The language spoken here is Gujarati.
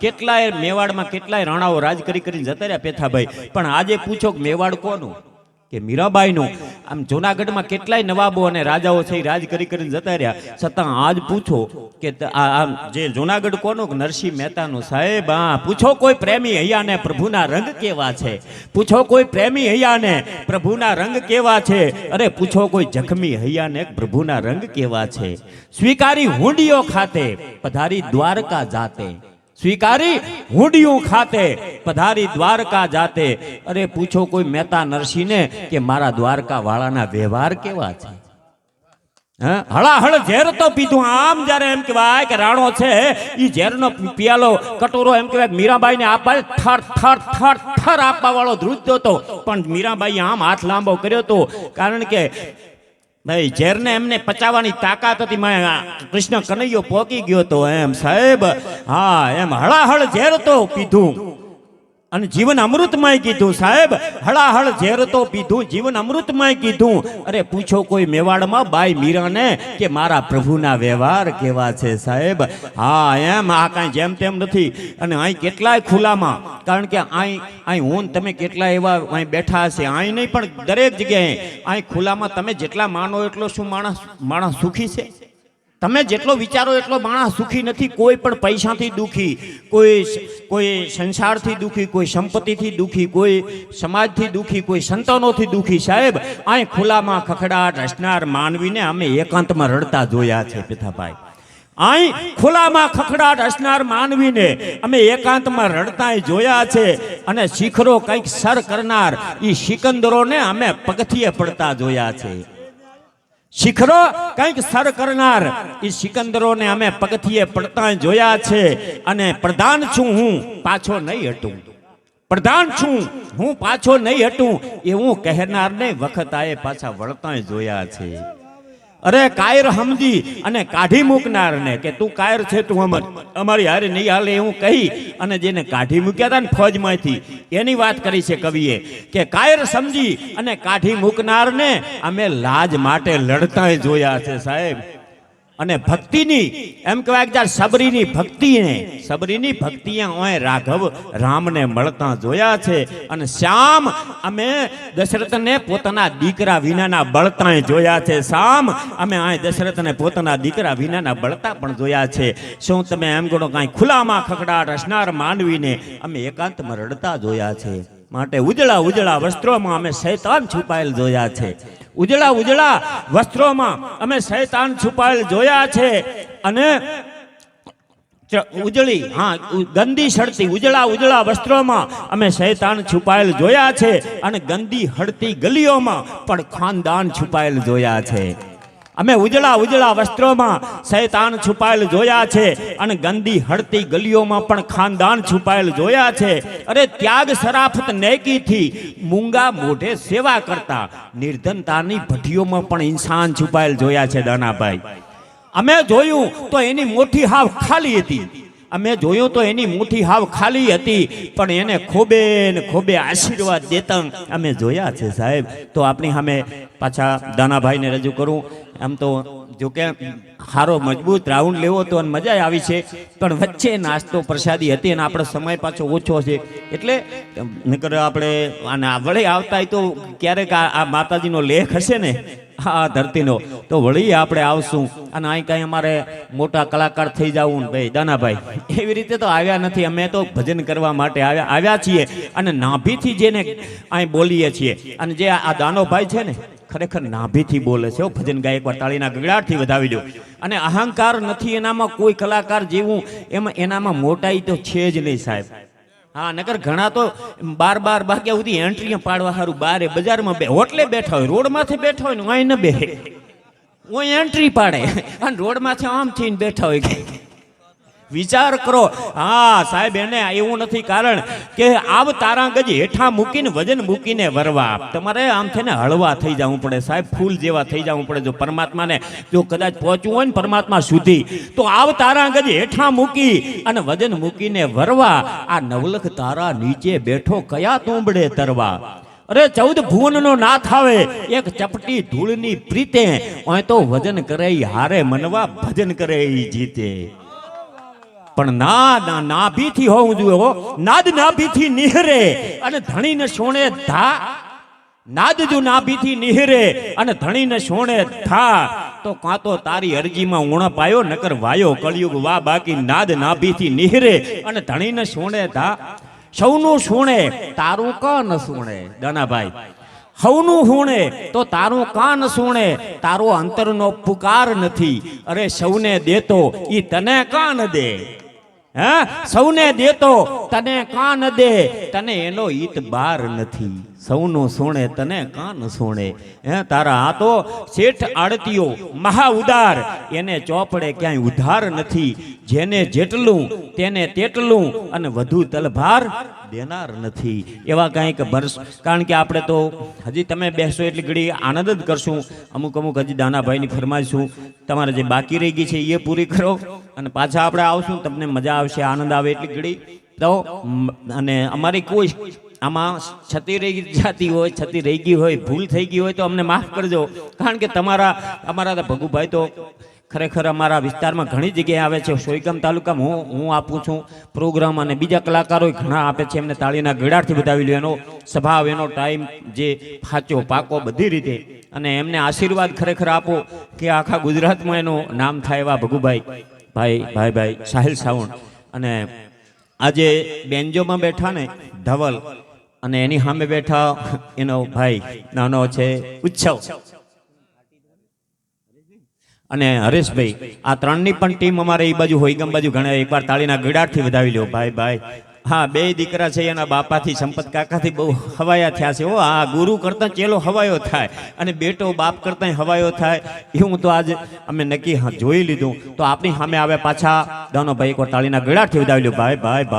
કેટલાય મેવાડમાં કેટલાય રાણાઓ રાજ કરી કરીને જતા રહ્યા પેથાભાઈ. પણ આજે પૂછો કે મેવાડ કોનું? કે મીરાબાઈનું? આમ જુનાગઢમાં કેટલાય નવાબો અને રાજાઓ છે રાજ કરી કરીને જતા રહ્યા. છતાં આજ પૂછો કે આમ જે જુનાગઢ કોનું નરસિંહ મહેતાનું? સાહેબ હા પૂછો કોઈ પ્રેમી હૈયાને પ્રભુના રંગ કેવા છે? પૂછો કોઈ પ્રેમી હૈયાને પ્રભુના રંગ કેવા છે? અરે પૂછો કોઈ જખમી હૈયાને પ્રભુના રંગ કેવા છે? સ્વીકારી હુંડીઓ ખાતે, પધારી દ્વારકા જાતે. સ્વીકારી હુંડિયું ખાતે, પધારી દ્વારકા જાતે. અરે પૂછો કોઈ મહેતા નરસિંહને કે મારા દ્વારકા વાળાના વ્યવહાર કેવા છે? હળાહળ ઝેર તો પીધું. આમ જ્યારે એમ કહેવાય કે રાણો છે એ ઝેરનો પિયાલો, કટોરો એમ કહેવાય, મીરાબાઈને આપવા થર થર થર થર આપવા વાળો ધ્રુજતો હતો. પણ મીરાબાઈએ આમ હાથ લાંબો કર્યો હતો કારણ કે ભાઈ, ઝેરને એમને પચાવવાની તાકાત હતી. કૃષ્ણ કનૈયો પોકી ગયો તો એમ, સાહેબ, હા, એમ હળાહળ ઝેર તો પીધું અને જીવન અમૃતમય કીધું, સાહેબ. હળાહળ ઝેર તો પીધું જીવન અમૃતમય કીધું. અરે પૂછો કોઈ મેવાડમાં બાઈ મીરાને કે મારા પ્રભુના વ્યવહાર કેવા છે, સાહેબ? હા, એમ, આ કાંઈ જેમ તેમ નથી. અને અહીં કેટલાય ખુલ્લામાં કારણ કે અહીં અહીં હું તમે કેટલા એવા અહીં બેઠા હશે. અહીં નહીં, પણ દરેક જગ્યાએ અહીં ખુલ્લામાં તમે જેટલા માનો એટલો શું માણસ માણસ સુખી છે? તમે જેટલો વિચારો એટલો માણસ સુખી નથી, કોઈ પણ પૈસાથી દુખી, કોઈ કોઈ સંસારથી દુખી, કોઈ સંપત્તિથી દુખી, કોઈ સમાજથી દુખી, કોઈ સંતાનોથી દુખી. સાહેબ અહીં ખુલ્લામાં ખખડાટ હસનાર માનવીને અમે એકાંતમાં રડતા જોયા છે, પિતાભાઈ. અહીં ખુલ્લામાં ખખડાટ હસનાર માનવીને અમે એકાંતમાં રડતા જોયા છે અને શિખરો કંઈક સર કરનાર એ સિકંદરોને અમે પગથિયે પડતા જોયા છે. શિખરો, કંઈક સર કરનાર. એ સિકંદરોને અમે પગથિયે પડતા જોયા છે અને પ્રધાન છું હું, પાછો નહીં હટું. પ્રધાન છું, હું પાછો નહીં હટું. એવું કહેનારને વખત આએ પાછા વળતા જોયા છે. અરે કાયર સમજી અને કાઢી મૂકનારને કે તું કાયર છે તું અમર. અમારી હારે નહીં હાલે એવું કહી અને જેને કાઢી મૂક્યા હતા ને ફોજમાંથી, એની વાત કરી છે કવિએ કે કાયર સમજી અને કાઢી મૂકનારને અમે લાજ માટે લડતા જોયા છે સાહેબ. અને ભક્તિની, એમ કહેવાય કે જ્યારે સબરીની ભક્તિને સબરીની ભક્તિએ ઓય રાઘવ રામને મળતા જોયા છે અને શ્યામ, અમે દશરથને પોતાના દીકરા વિનાના બળતા જોયા છે. શ્યામ, અમે આ દશરથને પોતાના દીકરા વિનાના બળતા પણ જોયા છે. શું તમે એમ ગણો કાંઈ ખુલ્લામાં ખકડાટ હસનાર માનવીને અમે એકાંતમાં રડતા જોયા છે. માટે ઉજળા ઉજળા વસ્ત્રોમાં અમે શૈતાન છુપાયેલ જોયા છે. ઉજળા ઉજળા વસ્ત્રોમાં અમે શૈતાન છુપાયેલ જોયા છે અને ઉજળી, હા ગંદી સડતી ઉજળા ઉજળા વસ્ત્રોમાં અમે શૈતાન છુપાયેલ જોયા છે અને ગંદી હડતી ગલીઓમાં પણ ખાનદાન છુપાયેલ જોયા છે. અમે ઉજળા ઉજળા વસ્ત્રોમાં શૈતાન છુપાયેલ જોયા છે અને ગંદી હડતી ગલીઓમાં પણ ખાનદાન છુપાયેલ જોયા છે. અરે ત્યાગ સરાફત નેકીથી મૂંગા મોઢે સેવા કરતા નિર્ધનતાની ભઠ્ઠીઓમાં પણ ઇન્સાન છુપાયેલ જોયા છે દાનાભાઈ. અમે જોયું તો એની મોટી હાવ ખાલી હતી. અમે જોયું તો એની મુઠ્ઠી હાવ ખાલી હતી, પણ એને ખોબે ને ખોબે આશીર્વાદ દેતા અમે જોયા છે સાહેબ. તો આપણી સામે પાછા દાનાભાઈને રજૂ કરું. એમ તો જો કે સારો મજબૂત રાઉન્ડ લેવો તો મજા આવી છે, પણ વચ્ચે નાસ્તો પ્રસાદી હતી અને આપણો સમય પાછો ઓછો છે. એટલે નકર આપણે અને વળી આવતા તો ક્યારેક આ માતાજીનો લેખ હશે ને આ ધરતીનો. તો વળી આપણે આવશું. અને અહીં કાંઈ અમારે મોટા કલાકાર થઈ જવું ને ભાઈ, દાનાભાઈ. એવી રીતે તો આવ્યા નથી. અમે તો ભજન કરવા માટે આવ્યા આવ્યા છીએ અને નાભીથી જેને અહીં બોલીએ છીએ. અને જે આ દાનોભાઈ છે ને, ખરેખર નાભીથી બોલે છે ભજન ગાય એકવાર તાળીના ગગડાટથી વધાવી દો. અને અહંકાર નથી એનામાં કોઈ કલાકાર જેવું. એમાં એનામાં મોટાઈ તો છે જ નહીં સાહેબ. હા, નકર ઘણા તો બાર બાર વાગ્યા સુધી એન્ટ્રી પાડવા સારું બારે બજારમાં બે, હોટલે બેઠા હોય રોડ માથે બેઠા હોય ને અહીં ન બે હું એન્ટ્રી પાડે. અને રોડ માથે આમ થઈને બેઠા હોય. વિચાર કરો. હા, સાહેબ, એને એવું નથી કારણ કે આવ તારાગજ હેઠા મૂકીને વજન મૂકીને વરવા. તમારે આમ થઈને હળવા થઈ જવું પડે સાહેબ, ફૂલ જેવા થઈ જવું પડે. જો પરમાત્માને જો કદાચ પહોંચવું હોય ને પરમાત્મા સુધી, તો આવ તારાગજ હેઠા મૂકી અને વજન મૂકીને વરવા. આ નવલખ તારા નીચે બેઠો કયા તુંબડે તરવા? અરે, ચૌદ ભુવનનો નાથ આવે, એક ચપટી ધૂળની પ્રીતે, ઓય તો વજન કરે હારે મનવા, ભજન કરે જીતે. પણ ના ના, નાભીથી હોવું જોઈએ નાદ નાભીથી નિહરે અને ધણીને સોણે ધા. નાદ જો નાભીથી નિહરે અને ધણીને સોણે ધા, તો કાં તો તારી અરજીમાં ઉણપ આવ્યો, નકર વાયો કળિયુગ વા બાકી નાદ નાભીથી નિહરે અને ધણીને સોણે ધા. સૌનું સુણે તારું કાન સુણે દાનાભાઈ. હવનું હુણે, તો તારું કાન સુણે તારો અંતરનો પુકાર નથી. અરે સૌને દેતો, ઈ તને કાન દે. હે? સૌને દેતો, તને કાન દે? તને એનો હિત બાર નથી. સૌનો સોણે, તને કાન સોણે? હે, તારા આ તો શેઠ આડતીઓ મહા ઉદાર એને ચોપડે ક્યાંય ઉધાર નથી. જેને જેટલું, તેને તેટલું, અને વધુ તલભાર દેનાર નથી. એવા કાંઈક ભરસ. કારણ કે આપણે તો હજી તમે બેસો એટલી ઘડી આનંદ જ કરશું. અમુક અમુક હજી દાનાભાઈની ફરમાઈશું. તમારે જે બાકી રહી ગઈ છે એ પૂરી કરો અને પાછા આપણે આવશું. તમને મજા આવશે, આનંદ આવે એટલી ઘડી. તો અને અમારી કોઈ આમાં છતી રહી જાતી હોય, છતી રહી ગઈ હોય, ભૂલ થઈ ગઈ હોય તો અમને માફ કરજો. કારણ કે તમારા, અમારા ભગુભાઈ તો ખરેખર અમારા વિસ્તારમાં ઘણી જગ્યાએ આવે છે. સોયગામ તાલુકામાં હું હું આપું છું. પ્રોગ્રામ અને બીજા કલાકારો ઘણા આપે છે. એમને તાળીના ગળાથી બતાવી એનો સ્વભાવ, એનો ટાઈમ જે ફાચો, પાકો બધી રીતે. અને એમને આશીર્વાદ ખરેખર આપો કે આખા ગુજરાતમાં એનું નામ થાય એવા ભગુભાઈ. ભાઈ ભાઈ ભાઈ, સાહિલ સાવણ અને આજે બેન્જોમાં બેઠા ને ધવલ. અને એની સામે બેઠા એનો ભાઈ, નાનો છે ઉત્સવ. અને હરેશભાઈ, આ ત્રણની પણ ટીમ અમારે એ બાજુ હોય ગમ બાજુ ઘણા એકવાર તાળીના ગડાટથી વધાવી લો ભાઈ ભાઈ, હા, બે દીકરા છે, એના બાપાથી, સંપત કાકાથી બહુ હવાયા થયા છે. ઓ આ ગુરુ કરતાં ચેલો હવાયો થાય અને બેટો બાપ કરતાં હવાયો થાય. એવું તો આજે અમે નક્કી જોઈ લીધું. તો આપણી સામે આવે પાછા. દાનો ભાઈ એકવાર તાળીના ગડાટથી વધાવી લો ભાઈ ભાઈ ભાઈ.